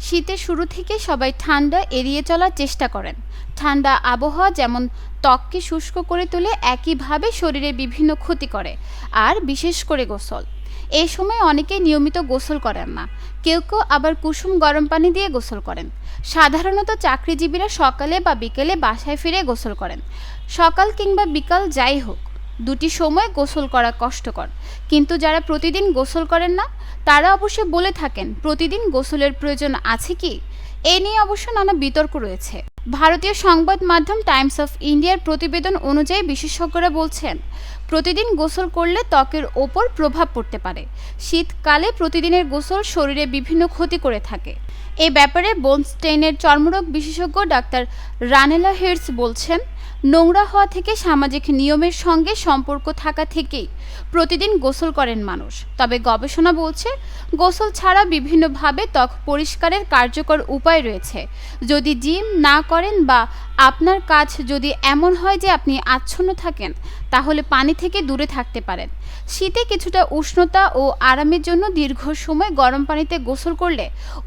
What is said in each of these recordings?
শীতের শুরু থেকে সবাই ঠান্ডা এড়িয়ে চলার চেষ্টা করেন। ঠান্ডা আবহাওয়া যেমন ত্বককে শুষ্ক করে তোলে, একইভাবে শরীরে বিভিন্ন ক্ষতি করে, আর বিশেষ করে গোসল। এই সময় অনেকে নিয়মিত গোসল করেন না। কেউ কেউ আবার কুসুম গরম পানি দিয়ে গোসল করেন। সাধারণত চাকরিজীবীরা সকালে বা বিকেলে বাসায় ফিরে গোসল করেন। সকাল কিংবা বিকাল যাই হোক দুটি সময় গোসল করা কষ্টকর। কিন্তু যারা প্রতিদিন গোসল করেন না, তারা অবশ্য বলে থাকেন, প্রতিদিন গোসলের প্রয়োজন আছে কি? এ নিয়ে অবশ্য নানা বিতর্ক রয়েছে। ভারতীয় সংবাদ মাধ্যম টাইমস অফ ইন্ডিয়ার প্রতিবেদন অনুযায়ী বিশেষজ্ঞরা বলছেন, প্রতিদিন গোসল করলে ত্বকের ওপর প্রভাব পড়তে পারে। শীতকালে প্রতিদিনের গোসল শরীরে বিভিন্ন ক্ষতি করে থাকে। এ ব্যাপারে বোনস্টেইনের চর্মরোগ বিশেষজ্ঞ ডাক্তার রানেলা হেডস বলছেন, নোংরা হওয়া থেকে সামাজিক নিয়মের সঙ্গে সম্পর্ক থাকা থেকেই প্রতিদিন গোসল করেন মানুষ। তবে গবেষণা বলছে, গোসল ছাড়া বিভিন্নভাবে ত্বক পরিষ্কারের কার্যকর উপায় রয়েছে। যদি জিম না করেন বা আপনার কাজ যদি এমন হয় যে আপনি আচ্ছন্ন থাকেন, তাহলে পানি থেকে দূরে থাকতে পারেন। শীতে কিছুটা উষ্ণতা ও আরামের জন্য দীর্ঘ সময় গরম পানিতে গোসল করলে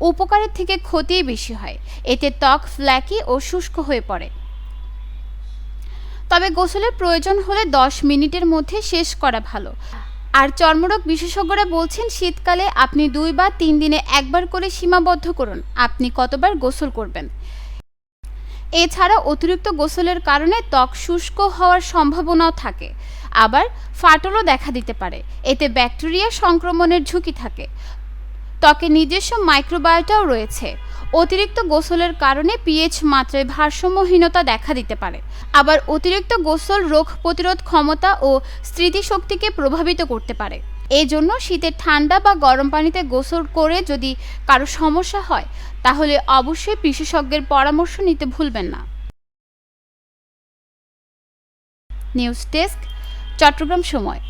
উপকারের থেকে ক্ষতিই বেশি হয়। এতে ত্বক ফ্ল্যাকি ও শুষ্ক হয়ে পড়ে। তবে গোসলের প্রয়োজন হলে দশ মিনিটের মধ্যে শেষ করা ভালো। আর চর্মরোগ বিশেষজ্ঞরা বলছেন, শীতকালে আপনি দুই বা তিন দিনে একবার করে সীমাবদ্ধ করুন। আপনি কতবার গোসল করবেন? এছাড়া অতিরিক্ত গোসলের কারণে ত্বক শুষ্ক হওয়ার সম্ভাবনাও থাকে। আবার ফাটলও দেখা দিতে পারে। এতে ব্যাকটেরিয়া সংক্রমণের ঝুঁকি থাকে। ত্বকে নিজস্ব মাইক্রোবায়োটাও রয়েছে। অতিরিক্ত গোসলের কারণে পিএইচ মাত্রায় ভারসাম্যহীনতা দেখা দিতে পারে। আবার অতিরিক্ত গোসল রোগ প্রতিরোধ ক্ষমতা ও স্মৃতিশক্তিকে প্রভাবিত করতে পারে। এই জন্য শীতে ঠান্ডা বা গরম পানিতে গোসল করে যদি কারও সমস্যা হয়, তাহলে অবশ্যই বিশেষজ্ঞের পরামর্শ নিতে ভুলবেন না। নিউজ ডেস্ক, চট্টগ্রাম সময়।